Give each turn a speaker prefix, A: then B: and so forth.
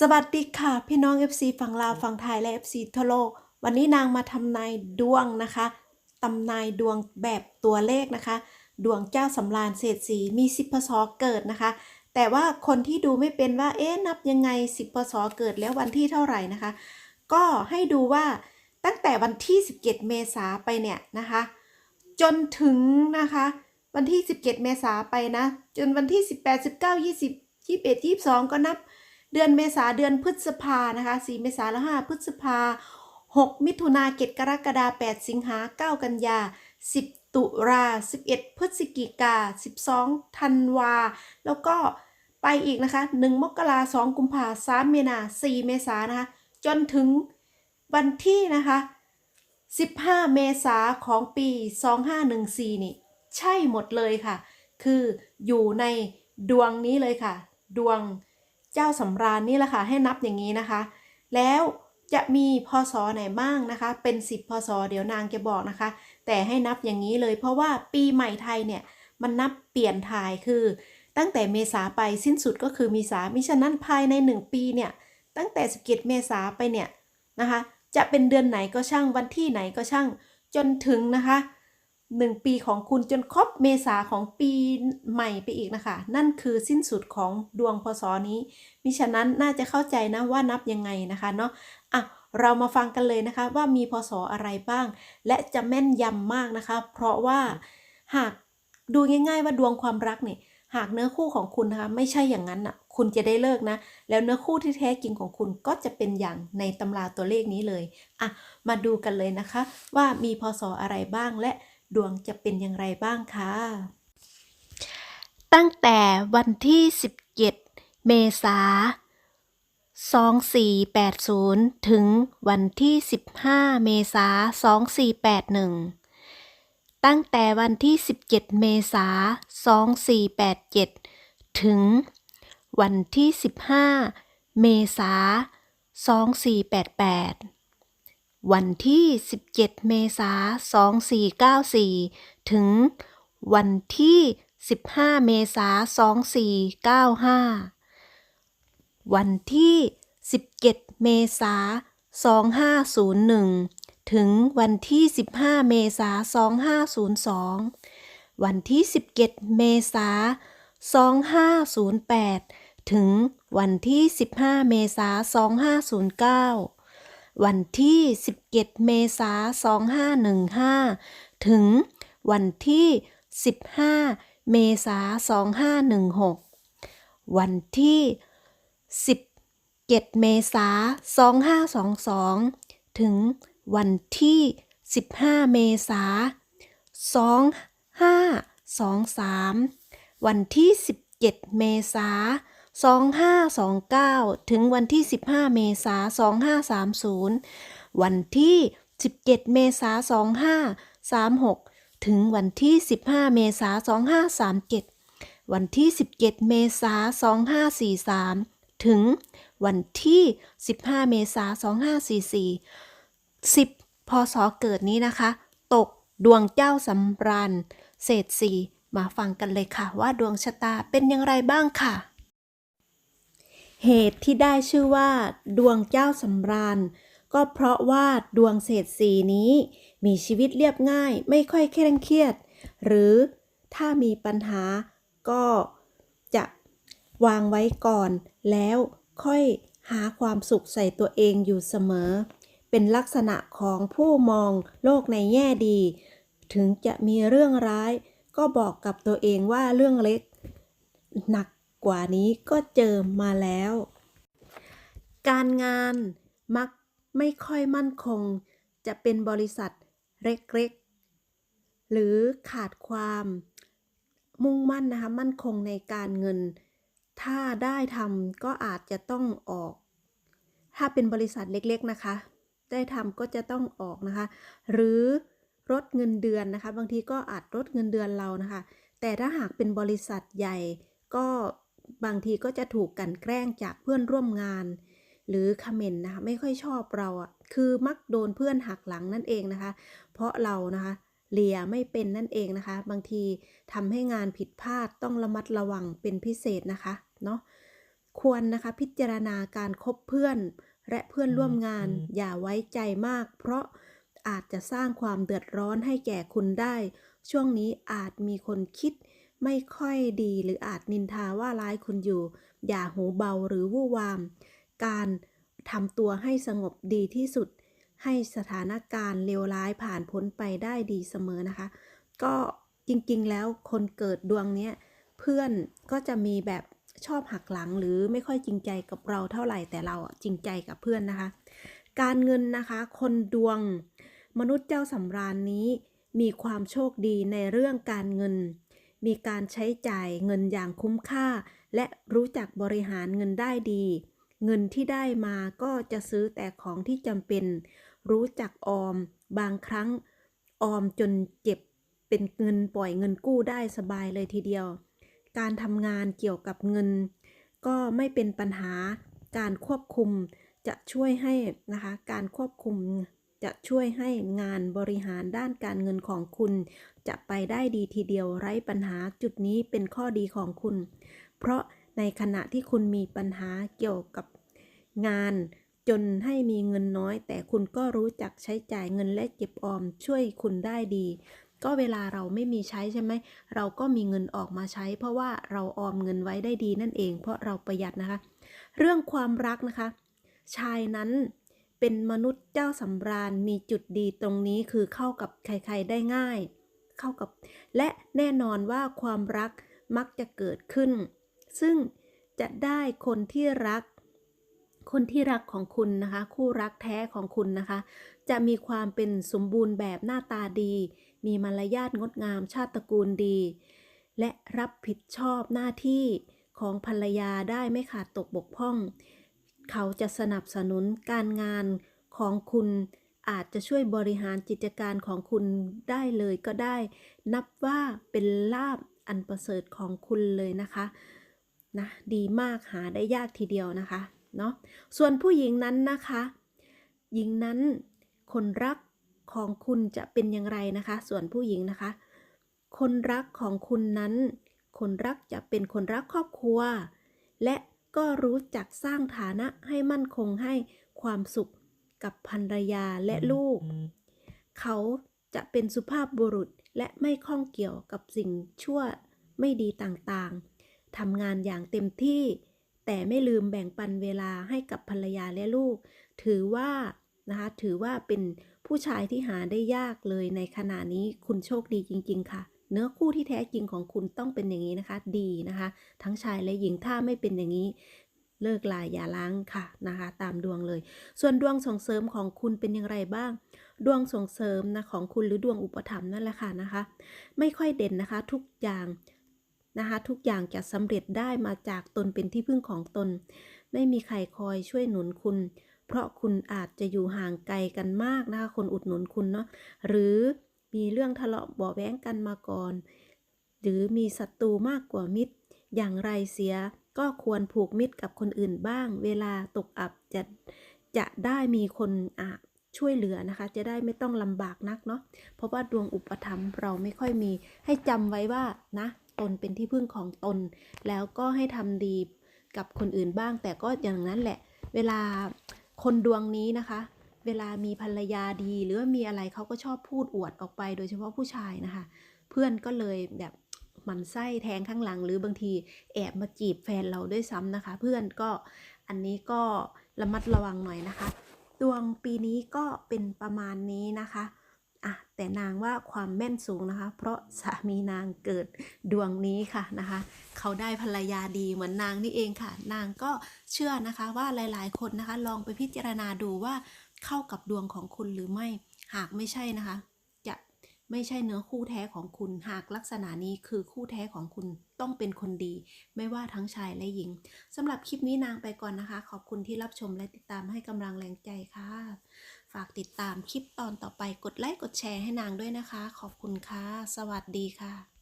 A: สวัสดีค่ะ พี่น้อง FC ฝั่งลาวฝั่งไทยและ FC ทั่วโลก วันนี้นางมาทำนายดวงนะคะตำนายดวงแบบตัวเลขนะคะ ดวงเจ้าสำราญเศรษฐีมีสิบพศเกิดนะคะ แต่ว่าคนที่ดูไม่เป็นว่าเอ๊ะนับยังไงสิบพศเกิดแล้ววันที่เท่าไหร่นะคะ ก็ให้ดูว่าตั้งแต่วันที่ 17 เมษาไปเนี่ยนะคะ จนถึงนะคะ วันที่ 17 เมษาไปนะ จนวันที่ 18 19 20 21 22 ก็นับ เดือนเมษาเดือนพฤษภานะคะ4เมษาแล้ว5พฤษภา 6 มิถุนาเกตกรกฎา8สิงหา 9 กันยา 10 ตุลา11 พฤศจิกา 12 ธันวา แล้วก็ไปอีกนะคะ 1 มกรา2กุมภา3เมษา4เมษานะคะ จนถึงวันที่นะคะ 15 เมษาของปี 2514 นี่ ใช่หมดเลยค่ะ คืออยู่ในดวงนี้เลยค่ะ ดวง เจ้าสำราญนี่แหละค่ะให้นับอย่างนี้นะคะ แล้วจะมีพศไหนบ้างนะคะ เป็น 10พศเดี๋ยวนางจะบอกนะคะ แต่ให้นับอย่างนี้เลย เพราะว่าปีใหม่ไทยเนี่ยมันนับเปลี่ยนถ่ายคือ ตั้งแต่เมษาไปสิ้นสุดก็คือมีสามิฉะนั้นภายใน 1 ปีเนี่ยตั้งแต่17เมษาไปเนี่ยนะคะ จะเป็นเดือนไหนก็ช่างวันที่ไหนก็ช่างจนถึงนะคะ หนึ่งปีของคุณจนครบเมษาของปีใหม่ไปอีกนะคะ นั่นคือสิ้นสุดของดวงพศนี้ มิฉะนั้นน่าจะเข้าใจนะว่านับยังไงนะคะเนาะอะเรามาฟังกันเลยนะคะว่ามีพศอะไรบ้าง และจะแม่นยำมากนะคะ เพราะว่าหากดูง่าย ๆ ว่าดวงความรักเนี่ยหากเนื้อคู่ของคุณนะคะไม่ใช่อย่างนั้นอะคุณจะได้เลิกนะ แล้วเนื้อคู่ที่แท้จริงของคุณก็จะเป็นอย่างในตำราตัวเลขนี้เลยอะมาดูกันเลยนะคะ ว่ามีพศอะไรบ้างและ ดวงจะเป็นอย่างไรบ้างคะ ตั้งแต่วันที่ 17 เมษา2480 ถึงวันที่ 15 เมษา2481 ตั้งแต่วันที่ 17 เมษา2487 ถึงวันที่ 15 เมษา2488 วันที่ 17 เมษา2494 ถึงวันที่ 15 เมษา2495 วันที่ 17 เมษา2501 ถึงวันที่ 15 เมษา2502 วันที่ 17 เมษา2508 ถึงวันที่ 15 เมษา2509 วันที่ 17 เมษา2515 ถึงวันที่ 15 เมษา2516 วันที่ 17 เมษา2522 ถึงวันที่ 15 เมษา2523 วันที่ 17 เมษา 2529 ถึงวันที่ 15 เมษา2530 วันที่ 17 เมษา2536 ถึงวันที่ 15 เมษา2537 วันที่ 17 เมษา2543 ถึงวันที่ 15 เมษา2544 10 พศเกิดนี้นะคะ ตกดวงเจ้าสำราญเศษสีมาฟังกันเลยค่ะว่าดวงชะตาเป็นอย่างไรบ้างค่ะ เหตุที่ได้ชื่อว่า ดวงเจ้าสำราญ ก็เพราะว่าดวงเศษสีนี้ มีชีวิตเรียบง่ายไม่ค่อยเคร่งเครียด หรือถ้ามีปัญหาก็จะวางไว้ก่อน แล้วค่อยหาความสุขใส่ตัวเองอยู่เสมอ เป็นลักษณะของผู้มองโลกในแง่ดี ถึงจะมีเรื่องร้าย ก็บอกกับตัวเองว่าเรื่องเล็ก หนัก กว่านี้ก็เจอมาแล้ว การงานมักไม่ค่อยมั่นคง จะเป็นบริษัทเล็กๆ หรือขาดความมุ่งมั่นนะคะมั่นคงในการเงิน ถ้าได้ทำก็อาจจะต้องออก ถ้าเป็นบริษัทเล็กๆนะคะ ได้ทำก็จะต้องออกนะคะ หรือลดเงินเดือนนะคะ บางทีก็อาจลดเงินเดือนเรานะคะ แต่ถ้าหากเป็นบริษัทใหญ่ก็ บางทีก็จะถูกกลันแกล้งจากเพื่อนร่วมงาน หรือคอมเมนต์นะคะไม่ค่อยชอบเราอะ่ะคือมักโดนเพื่อนหักหลังนั่นเองนะคะ เพราะเรานะคะเลียไม่เป็นนั่นเองนะคะ บางทีทำให้งานผิดพลาดต้องระมัดระวังเป็นพิเศษนะคะเนาะควรนะคะพิจารณาการคบเพื่อน และเพื่อนร่วมงาน อย่าไว้ใจมาก เพราะอาจจะสร้างความเดือดร้อนให้แก่คุณได้ ช่วงนี้อาจมีคนคิด ไม่ค่อยดีหรืออาจนินทาว่าร้ายคุณอยู่ อย่าหูเบาหรือวู่วาม การทำตัวให้สงบดีที่สุด ให้สถานการณ์เลวร้ายผ่านพ้นไปได้ดีเสมอนะคะ ก็จริงๆแล้วคนเกิดดวงเนี้ยเพื่อนก็จะมีแบบชอบหักหลังหรือไม่ค่อยจริงใจกับเราเท่าไหร่แต่เราจริงใจกับเพื่อนนะคะ การเงินนะคะ คนดวง มนุษย์เจ้าสำราญนี้มีความโชคดีในเรื่องการเงิน มีการใช้จ่ายเงินอย่างคุ้มค่า และรู้จักบริหารเงินได้ดี เงินที่ได้มาก็จะซื้อแต่ของที่จำเป็น รู้จักออม บางครั้ง ออมจนเจ็บ เป็นเงินปล่อยเงินกู้ได้สบายเลยทีเดียว การทำงานเกี่ยวกับเงิน ก็ไม่เป็นปัญหา การควบคุมจะช่วยให้นะคะ การควบคุม จะช่วยให้งานบริหารด้านการเงินของคุณ จะไปได้ดีทีเดียวไร้ปัญหาจุดนี้เป็นข้อดีของคุณ เพราะในขณะที่คุณมีปัญหาเกี่ยวกับงาน จนให้มีเงินน้อย แต่คุณก็รู้จักใช้จ่ายเงินและเก็บออมช่วยคุณได้ดี ก็เวลาเราไม่มีใช้ใช่ไหมเราก็มีเงินออกมาใช้ เพราะว่าเราออมเงินไว้ได้ดีนั่นเอง เพราะเราประหยัดนะคะ เรื่องความรักนะคะ ชายนั้น เป็นมนุษย์เจ้าสำราญมีจุดดีตรงนี้คือเข้ากับใครๆได้ง่าย เข้ากับ และแน่นอนว่าความรักมักจะเกิดขึ้น ซึ่งจะได้คนที่รัก คนที่รักของคุณนะคะ คู่รักแท้ของคุณนะคะ จะมีความเป็นสมบูรณ์แบบหน้าตาดี มีมารยาทงดงามชาติตระกูลดี และรับผิดชอบหน้าที่ของภรรยาได้ไม่ขาดตกบกพร่อง เขาจะสนับสนุนการงานของคุณอาจจะช่วยบริหารกิจการของคุณได้เลยก็ได้ นับว่าเป็นลาบอันประเสริฐของคุณเลยนะคะนะดีมากหาได้ยากทีเดียวนะคะเนาะส่วนผู้หญิงนั้นนะคะหญิงนั้นคนรักของคุณจะเป็นอย่างไรนะคะ ส่วนผู้หญิงนะคะ คนรักของคุณนั้น คนรักจะเป็นคนรักครอบครัว และ ก็รู้จักสร้างฐานะให้มั่นคงให้ความสุขกับภรรยาและลูก เขาจะเป็นสุภาพบุรุษและไม่ข้องเกี่ยวกับสิ่งชั่วไม่ดีต่างๆ ทำงานอย่างเต็มที่ แต่ไม่ลืมแบ่งปันเวลาให้กับภรรยาและลูก ถือว่านะคะถือว่าเป็นผู้ชายที่หาได้ยากเลยในขณะนี้คุณโชคดีจริง ๆ ค่ะ เนื้อคู่ที่แท้จริงของคุณต้องเป็นอย่างนี้นะคะ ดีนะคะ ทั้งชายและหญิงถ้าไม่เป็นอย่างนี้เลิกลายอย่าล้างค่ะนะคะ ตามดวงเลย ส่วนดวงส่งเสริมของคุณเป็นอย่างไรบ้าง ดวงส่งเสริมนะของคุณหรือดวงอุปถัมภ์นั่นแหละค่ะนะคะ ไม่ค่อยเด่นนะคะทุกอย่างนะคะทุกอย่างจะสำเร็จได้มาจากตนเป็นที่พึ่งของตน ไม่มีใครคอยช่วยหนุนคุณ เพราะคุณอาจจะอยู่ห่างไกลกันมากนะคะคนอุดหนุนคุณเนาะหรือ มีเรื่องทะเลาะเบาแว้งกันมาก่อน หรือมีศัตรูมากกว่ามิตร อย่างไรเสียก็ควรผูกมิตรกับคนอื่นบ้าง เวลาตกอับจะจะได้มีคนอะช่วยเหลือนะคะ จะได้ไม่ต้องลำบากนักเนาะเพราะว่าดวงอุปถัมเราไม่ค่อยมี ให้จำไว้ว่านะตนเป็นที่พึ่งของตน แล้วก็ให้ทำดีกับคนอื่นบ้าง แต่ก็อย่างนั้นแหละ เวลาคนดวงนี้นะคะ เวลามีภรรยาดี หรือว่ามีอะไรเขาก็ชอบพูดอวดออกไป โดยเฉพาะผู้ชายนะคะ เพื่อนก็เลยแบบหมันไส้แทงข้างหลัง หรือบางทีแอบมาจีบแฟนเราด้วยซ้ำนะคะ เพื่อนก็อันนี้ก็ระมัดระวังหน่อยนะคะ ดวงปีนี้ก็เป็นประมาณนี้นะคะอะแต่นางว่าความแม่นสูงนะคะ เพราะสามีนางเกิดดวงนี้ค่ะนะคะ เขาได้ภรรยาดีเหมือนนางนี่เองค่ะ นางก็เชื่อนะคะว่าหลายๆ คนนะคะ ลองไปพิจารณาดูว่า เข้ากับดวงของคุณหรือไม่ หากไม่ใช่นะคะ จะไม่ใช่เนื้อคู่แท้ของคุณ หากลักษณะนี้คือคู่แท้ของคุณต้องเป็นคนดี ไม่ว่าทั้งชายและหญิงสำหรับคลิปนี้นางไปก่อนนะคะ ขอบคุณที่รับชมและติดตามให้กำลังแรงใจค่ะ ฝากติดตามคลิปตอนต่อไปกดไลค์กดแชร์ให้นางด้วยนะคะ ขอบคุณค่ะ สวัสดีค่ะ